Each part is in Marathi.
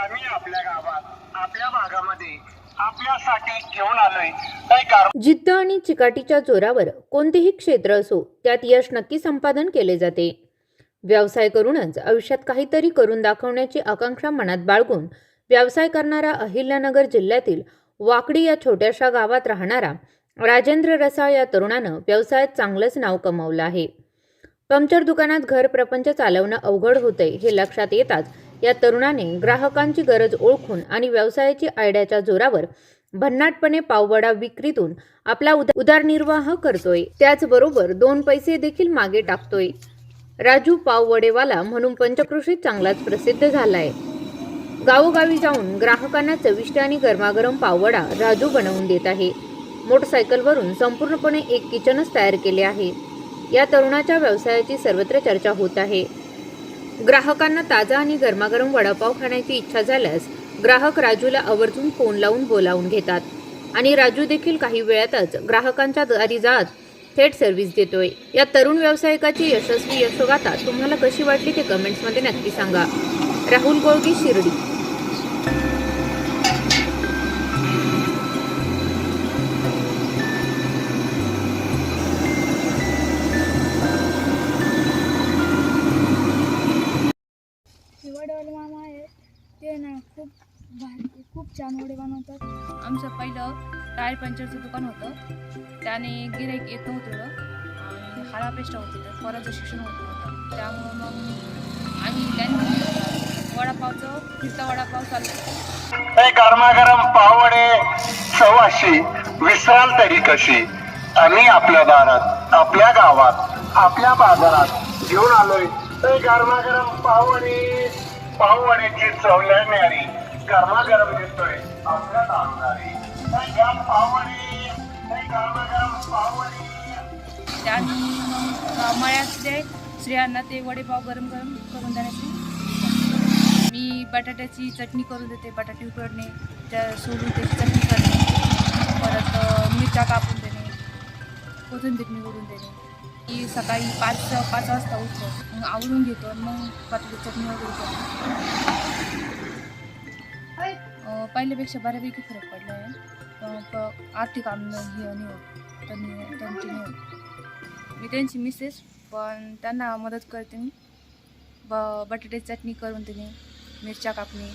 आम्ही आपल्या गावात आपल्या भागामध्ये आपल्यासाठी घेऊन आलोय. काही कार जिद्द आणि चिकाटीच्या जोरावर कोणतेही क्षेत्र असो त्यात यश नक्की संपादन केले जाते. व्यवसाय करूनच आयुष्यात काहीतरी करून दाखवण्याची आकांक्षा मनात बाळगून व्यवसाय करणारा अहिल्यानगर जिल्ह्यातील वाकडी या छोट्याशा गावात राहणारा राजेंद्र रसाळ या तरुणानं व्यवसायात चांगलंच नाव कमावलं आहे. पंक्चर दुकानात घर प्रपंच चालवणं अवघड होतंय हे लक्षात येताच या तरुणाने ग्राहकांची गरज ओळखून आणि व्यवसायाची आयडियाच्या जोरावर भन्नाटपणे पाववडा विक्रीतून आपला उद उदरनिर्वाह करतोय. त्याचबरोबर दोन पैसे देखील मागे टाकतोय. राजू पाववडेवाला म्हणून पंचकृषीत चांगलाच प्रसिद्ध झालाय. गावोगावी जाऊन ग्राहकांना चविष्ट आणि गरमागरम पाववडा राजू बनवून देत आहे. मोटरसायकलवरून संपूर्णपणे एक किचनच तयार केले आहे. या तरुणाच्या व्यवसायाची सर्वत्र चर्चा होत आहे. ग्राहकांना ताजा आणि गरमागरम वडापाव खाण्याची इच्छा झाल्यास ग्राहक राजूला आवर्जून फोन लावून बोलावून घेतात. आणि राजू देखील काही वेळातच ग्राहकांच्या दारी जात थेट सर्व्हिस देतोय. या तरुण व्यावसायिकाची यशस्वी यशोगाथा तुम्हाला कशी वाटली ते कमेंट्समध्ये नक्की सांगा. राहुल गोळगी शिर्डी. छान वडे बनवतात. आमचं पहिलं टायर पंक्चरचं दुकान होतं. त्याने गिराईक येत नव्हतं आणि हाडापेष्टा होते तर पोराचं शिक्षण होत नव्हतं. त्यामुळं मग आम्ही त्यांनी वडापावचं फिरता वडापाव चालू काही गरमागरम पावडे सवाशी विसराल तरी कशी? आम्ही आपल्या दारात आपल्या गावात आपल्या बाजारात घेऊन आलोय. गरमागरम पावडे पाववड्याची चवल्याने गरमागरम दिसतोय. आपल्या आणणारी नाही गरम पावणी नाही गरमागरम पावडे त्यांनी मळ्यातले स्त्रियांना ते वडेपाव गरम गरम करून देण्याची. मी बटाट्याची चटणी करून देते बटाटे उकडणे त्या सोडून त्याची चटणी करणे. परत मिरच्या कापून देणे कोथिंबीर निवडून देणे. की सकाळी पाच पाच वाजता उठतो मग आवरून घेतो मग बटाटे चटणी वगैरे करतो. अ, पहिल्यापेक्षा बऱ्यापैकी फरक पडला आहे. अ, प- आर्थिक आनंद हे नाही होत त्यांनी त्यांची नाही होत मी त्यांची मिसेस पण त्यांना मदत करते मी. ब बटाट्याची चटणी करून देणे मिरच्या कापणे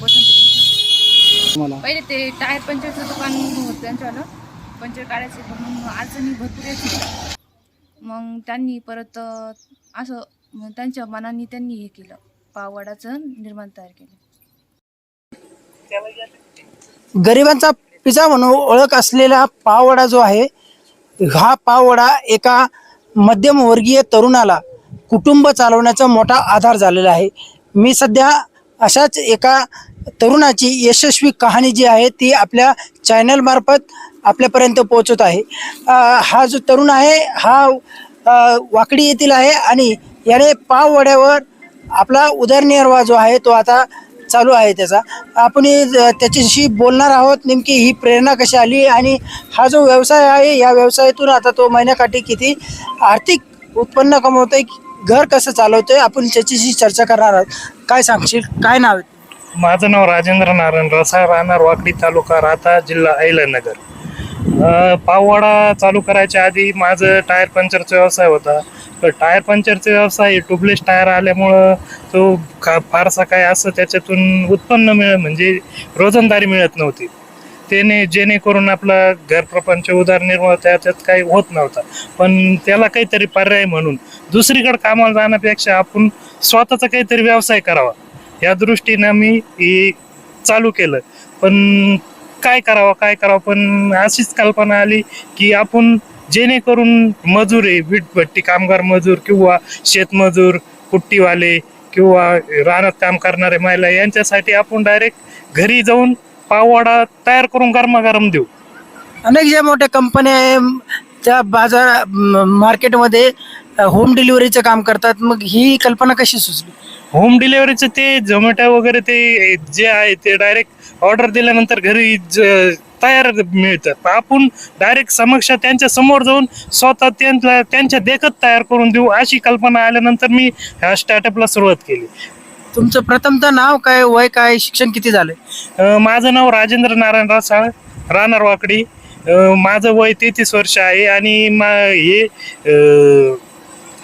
कोथिंबीर पहिले ते टायर पंचरचं दुकान होतं त्यांच्यावालं. पंचर काढायचे पण मग अडचणी भरपूर येत होत्या मग त्यांनी परत अ, असं मग त्यांच्या मनाने त्यांनी हे केलं. पाववाडाचं निर्माण तयार केलं. गरिबांचा पिझ्झा म्हणून ओळख असलेला पाववडा जो आहे हा पाववडा एका मध्यमवर्गीय तरुणाला कुटुंब चालवण्याचा मोठा आधार झालेला आहे. मी सध्या अशाच एका तरुणाची यशस्वी कहाणी जी आहे ती आपल्या चॅनलमार्फत आपल्यापर्यंत पोहोचत आहे. हा जो तरुण आहे हा वाकडी येथील आहे आणि याने पाववड्यावर आपला उदरनिर्वाह जो आहे तो आता चालू आहे त्याचा. आपण त्याच्याशी बोलणार आहोत. नेमकी ही प्रेरणा कशी आली आणि हा जो व्यवसाय आहे या व्यवसायातून आता तो महिन्याकाठी किती आर्थिक उत्पन्न कमवतोय घर कसं चालवतोय आपण त्याच्याशी चर्चा करणार आहोत. काय सांगशील? काय नाव आहे? माझं नाव राजेंद्र नारायण रसाळ राहणार वाकडी तालुका राहता जिल्हा अहिल्यानगर पाववाडा चालू करायच्या आधी माझं टायर पंक्चरचा व्यवसाय होता. तर टायर पंक्चरचा व्यवसाय ट्यूबलेस टायर आल्यामुळं तो का फारसा काय असं त्याच्यातून उत्पन्न मिळ म्हणजे रोजंदारी मिळत नव्हती. त्याने जेणेकरून आपला घरप्रपंच उदरनिर्वाह त्याच्यात काही होत नव्हता. पण त्याला काहीतरी पर्याय म्हणून दुसरीकडे कामाला जाण्यापेक्षा आपण स्वतःचा काहीतरी व्यवसाय करावा. या दृष्टीनं मी हे चालू केलं. पण काय करावं काय करावं? पण अशीच कल्पना आली की आपण जेणेकरून मजूर आहे वीटभट्टी कामगार मजूर किंवा शेतमजूर कुट्टीवाले किंवा रानात काम करणारे महिला यांच्यासाठी आपण डायरेक्ट घरी जाऊन पाववाडा तयार करून गरमागरम देऊ. अनेक ज्या मोठ्या कंपन्या आहे त्या बाजार मार्केटमध्ये होम डिलिव्हरीचं काम करतात. मग ही कल्पना कशी सुचली? होम डिलेवरीचं ते झोमॅटो वगैरे ते जे आहे ते डायरेक्ट ऑर्डर दिल्यानंतर घरी ज- तयार मिळतात. आपण डायरेक्ट समक्ष त्यांच्यासमोर जाऊन स्वतः त्यांना त्यांच्या देखत तयार करून देऊ अशी कल्पना आल्यानंतर मी ह्या स्टार्टअपला सुरुवात केली. तुमचं प्रथमतः नाव काय वय काय शिक्षण किती झालंय? अ, माझं नाव राजेंद्र नारायण रासाळ राहणार वाकडी. माझं वय तेहतीस वर्ष आहे आणि मा हे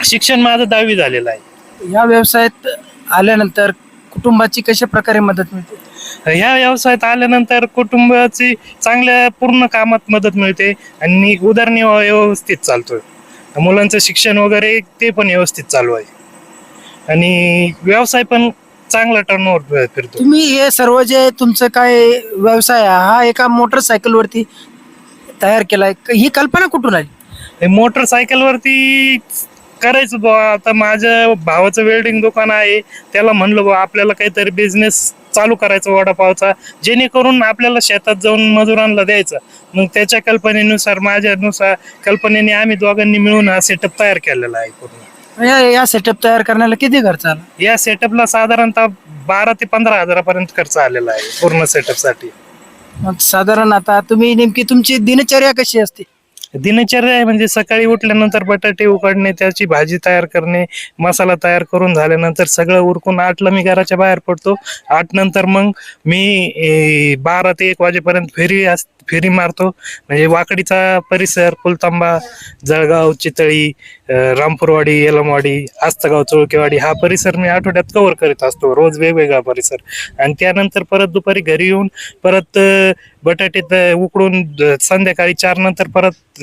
शिक्षण माझं दहावी झालेलं आहे. या व्यवसायात आल्यानंतर कुटुंबाची कशा प्रकारे मदत मिळते? ह्या व्यवसायात आल्यानंतर कुटुंबाची चांगल्या पूर्ण कामात मदत मिळते आणि उदरनिर्वाह व्यवस्थित चालतोय. मुलांचं शिक्षण वगैरे ते पण व्यवस्थित चालू आहे. आणि व्यवसाय पण चांगला टर्नओव्हर फिरतो तुम्ही हे सर्व जे तुमचं काय व्यवसाय आहे, हा एका मोटरसायकलवरती तयार केलाय. ही कल्पना कुठून आली? हे मोटरसायकलवरती करायचं बुवा. आता माझ्या भावाचं वेल्डिंग दुकान आहे. त्याला म्हणलं बुवा आपल्याला काहीतरी बिझनेस चालू करायचा वडापावचा जेणेकरून आपल्याला शेतात जाऊन मजुरांना द्यायचा. मग त्याच्या कल्पनेनुसार माझ्यानुसार कल्पनेने आम्ही दोघांनी मिळून हा सेटअप तयार केलेला आहे पूर्ण. या या सेटअप तयार करण्याला किती खर्च आला? या सेटअपला साधारणतः बारा ते पंधरा हजारापर्यंत खर्च आलेला आहे पूर्ण सेटअपसाठी मग साधारण आता तुम्ही नेमकी तुमची दिनचर्या कशी असते? दिनचर्या आहे म्हणजे सकाळी उठल्यानंतर बटाटे उकडणे त्याची भाजी तयार करणे मसाला तयार करून झाल्यानंतर सगळं उरकून आठला मी घराच्या बाहेर पडतो. आठ नंतर मग मी बारा ते एक वाजेपर्यंत फेरी अस फेरी मारतो. म्हणजे वाकडीचा परिसर पुलतांबा जळगाव चितळी रामपूरवाडी येलमवाडी आस्तगाव चोळकेवाडी हा परिसर मी आठवड्यात कव्हर करीत असतो. रोज वेगवेगळा परिसर. आणि त्यानंतर परत दुपारी घरी येऊन परत बटाटे उकडून संध्याकाळी चार नंतर परत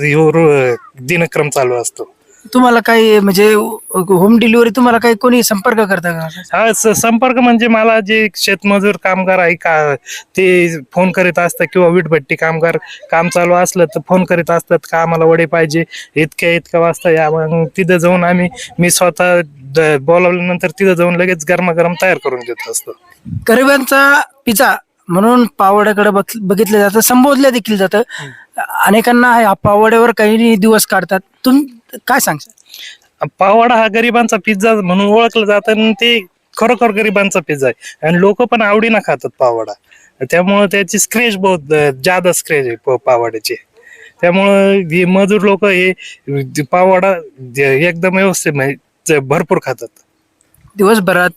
दिनक्रम चालू असतो. तुम्हाला काही म्हणजे होम डिलिव्हरी तुम्हाला काही कोणी संपर्क करता का? हा स- संपर्क म्हणजे मला जे शेतमजूर कामगार आहे का ते फोन करीत असतात किंवा वीटभट्टी कामगार काम चालू असलं तर फोन करीत असतात का आम्हाला वडे पाहिजे इतक्या इतक्या वाजता या मग तिथं जाऊन आम्ही मी स्वतः द- बोलावल्यानंतर तिथं जाऊन लगेच गरमागरम तयार करून देत असतो. गरिबांचा पिझ्झा म्हणून पावड्याकडे बघ- बघितलं जातं संबोधलं देखील जातं. अनेकांना ह्या पावड्यावर काही दिवस काढतात. तुम काय सांगता पावडा हा गरिबांचा पिझ्झा म्हणून ओळखलं जातं आणि ते खरोखर गरिबांचा पिझ्झा आहे. आणि लोक पण आवडीनं खातात पावडा. त्यामुळं त्याची स्क्रेच बहुत अं, जादा स्क्रेच आहे प- पावड्याची. त्यामुळं हे मजूर लोक हे पावडा जे एकदम व्यवस्थित म्हणजे भरपूर खातात. दिवसभरात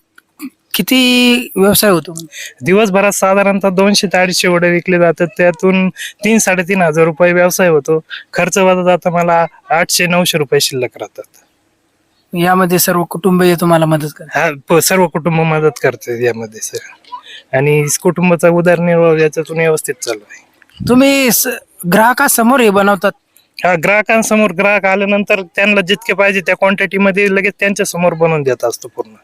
किती व्यवसाय होतो? दिवसभरात साधारणतः दोनशे ते अडीचशे वडे विकले जातात. त्यातून तीन साडेतीन हजार रुपये व्यवसाय होतो. खर्च वजा जाता मला आठशे नऊशे रुपये शिल्लक राहतात. यामध्ये सर्व कुटुंबीय तुम्हाला मदत करतात? हा प- सर्व कुटुंब मदत करते यामध्ये सर. आणि कुटुंबाचा उदरनिर्वाह याच्यातून व्यवस्थित चालू आहे. तुम्ही स- ग्राहकासमोर हे बनवतात? हा ग्राहकांसमोर ग्राहक आल्यानंतर त्यांना जितके पाहिजे त्या क्वांटिटी मध्ये लगेच त्यांच्यासमोर बनवून देत असतो पूर्ण.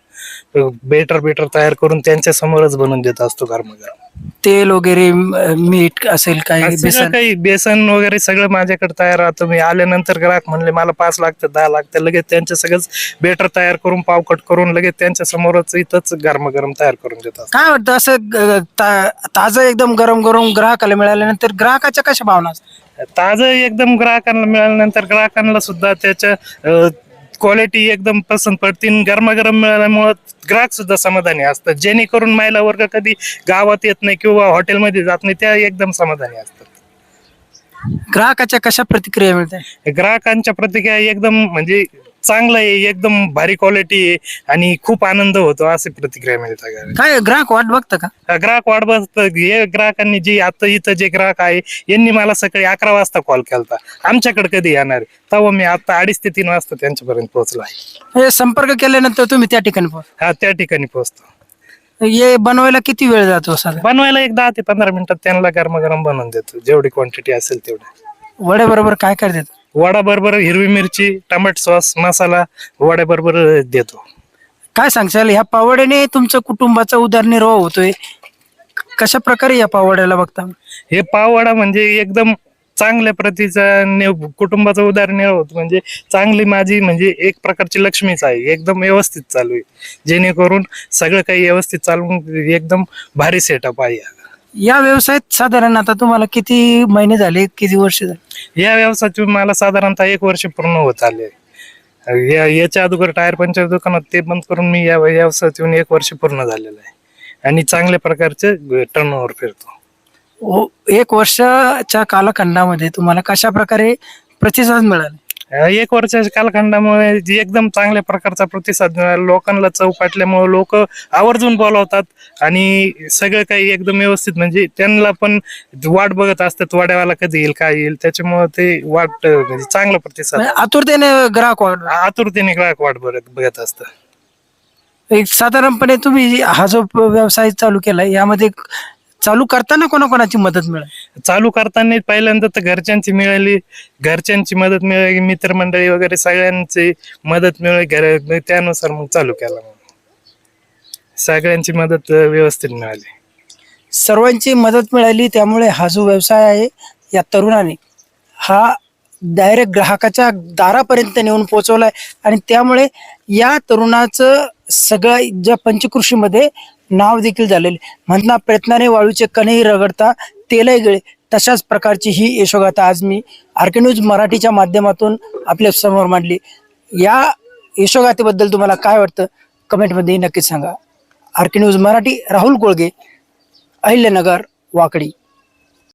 बेटर बेटर तयार करून त्यांच्या समोरच बनवून देत असतो गरमागरम. तेल वगैरे मीठ असेल काही बेसन? काही बेसन वगैरे सगळं माझ्याकडे तयार राहतं. मी आल्यानंतर ग्राहक म्हणले मला पाच लागतं दहा लागतं लगेच त्यांच्या सगळंच बेटर तयार करून पावकट करून लगेच त्यांच्या समोरच इथंच गरमागरम तयार करून देत असतो. काय वाटतं असं ग- ता- ताजं एकदम गरम गरम ग्राहकाला मिळाल्यानंतर ग्राहकाच्या कशा भावना असतात? ताजं एकदम ग्राहकांना मिळाल्यानंतर ग्राहकांना सुद्धा त्याच्या क्वालिटी एकदम पसंत पडतील गरमागरम मिळाल्यामुळं ग्राहक सुद्धा समाधानी असतात. जेणेकरून महिला वर्ग कधी गावात येत नाही किंवा हॉटेलमध्ये जात नाही त्या एकदम समाधानी असतात. ग्राहकाच्या कशा प्रतिक्रिया मिळतात? ग्राहकांच्या प्रतिक्रिया एकदम म्हणजे चांगलं आहे एकदम भारी क्वालिटी आहे आणि खूप आनंद होतो असे प्रतिक्रिया मिळतात काय ग्राहक वाट बघतं का? ग्राहक वाट बघत. हे ग्राहकांनी जे आता इथं जे ग्राहक आहे यांनी मला सकाळी अकरा वाजता कॉल केलता. आमच्याकडे कधी येणार? तेव्हा मी आता अडीच ते तीन वाजता त्यांच्यापर्यंत पोहोचलो आहे. हे संपर्क केल्यानंतर तुम्ही त्या ठिकाणी पोहोच हा त्या ठिकाणी पोहोचतो. हे बनवायला किती वेळ जातो साधारण बनवायला एक दहा ते पंधरा मिनिटात त्यांना गरमागरम बनवून देतो. जेवढी क्वांटिटी असेल तेवढी. बरोबर काय काय देतात वडा बरोबर हिरवी मिरची टमाट सॉस मसाला वड्या बरोबर देतो. काय सांगशाल ह्या पावड्याने तुमचं कुटुंबाचा उदरनिर्वाह होतोय? कशा प्रकारे या पावड्याला बघता? हे पाववडा म्हणजे एकदम चांगल्या प्रतीचा ने- कुटुंबाचा उदाहरण होत. म्हणजे चांगली माझी म्हणजे एक प्रकारची लक्ष्मीच आहे. एकदम व्यवस्थित चालू आहे. जेणेकरून सगळं काही व्यवस्थित चालून एकदम भारी सेटअप आहे. या व्यवसायात साधारण आता तुम्हाला किती महिने झाले किती वर्ष झाले? या व्यवसायातून मला साधारणतः एक वर्ष पूर्ण होत आले. या याच्या अगोदर टायर पंचर दुकानात ते बंद करून मी या व्यवसायात येऊन एक वर्ष पूर्ण झालेलं आहे. आणि चांगल्या प्रकारचे टर्न ओव्हर फिरतो. ओ- एक वर्षाच्या कालखंडामध्ये तुम्हाला कशा प्रकारे प्रतिसाद मिळाले? एक वर्षाच्या कालखंडामुळे जी एकदम चांगल्या प्रकारचा प्रतिसाद लोकांना चव पाटल्यामुळे लोक आवर्जून बोलावतात आणि सगळं काही एकदम व्यवस्थित. म्हणजे त्यांना पण वाट बघत असतात वाड्यावाला कधी येईल काय येईल त्याच्यामुळे ते वाट म्हणजे चांगला प्रतिसाद. म्हणजे आतुरतेने ग्राहक वाढ- आतुरतेने ग्राहक वाट बघत बघत असतं. एक साधारणपणे तुम्ही हा जो व्यवसाय चालू केलाय यामध्ये चालू करताना कोणाकोणाची मदत मिळाली? चालू करताना पहिल्यांदा तर घरच्यांची मिळाली. घरच्यांची मदत मिळाली मित्रमंडळी वगैरे सगळ्यांची मदत मिळाली. घर त्यानुसार मग चालू केला. मग सगळ्यांची मदत अं, व्यवस्थित मिळाली. सर्वांची मदत मिळाली त्यामुळे हा जो व्यवसाय आहे या तरुणाने हा डायरेक्ट ग्राहकाच्या दारापर्यंत नेऊन पोहोचवलाय. आणि त्यामुळे या तरुणाचं सगळं ज्या पंचकृषीमध्ये नाव देखील झालेले. म्हणता प्रयत्नाने वाळूचे कणही रगडता तेलही गळे तशाच प्रकारची ही यशोगाथा आज मी आरके न्यूज मराठीच्या माध्यमातून आपल्यासमोर मांडली. या यशोगाथेबद्दल तुम्हाला काय वाटतं? कमेंटमध्ये नक्कीच सांगा. RK news Marathi Rahul Kolge Ahilyanagar Wakdi.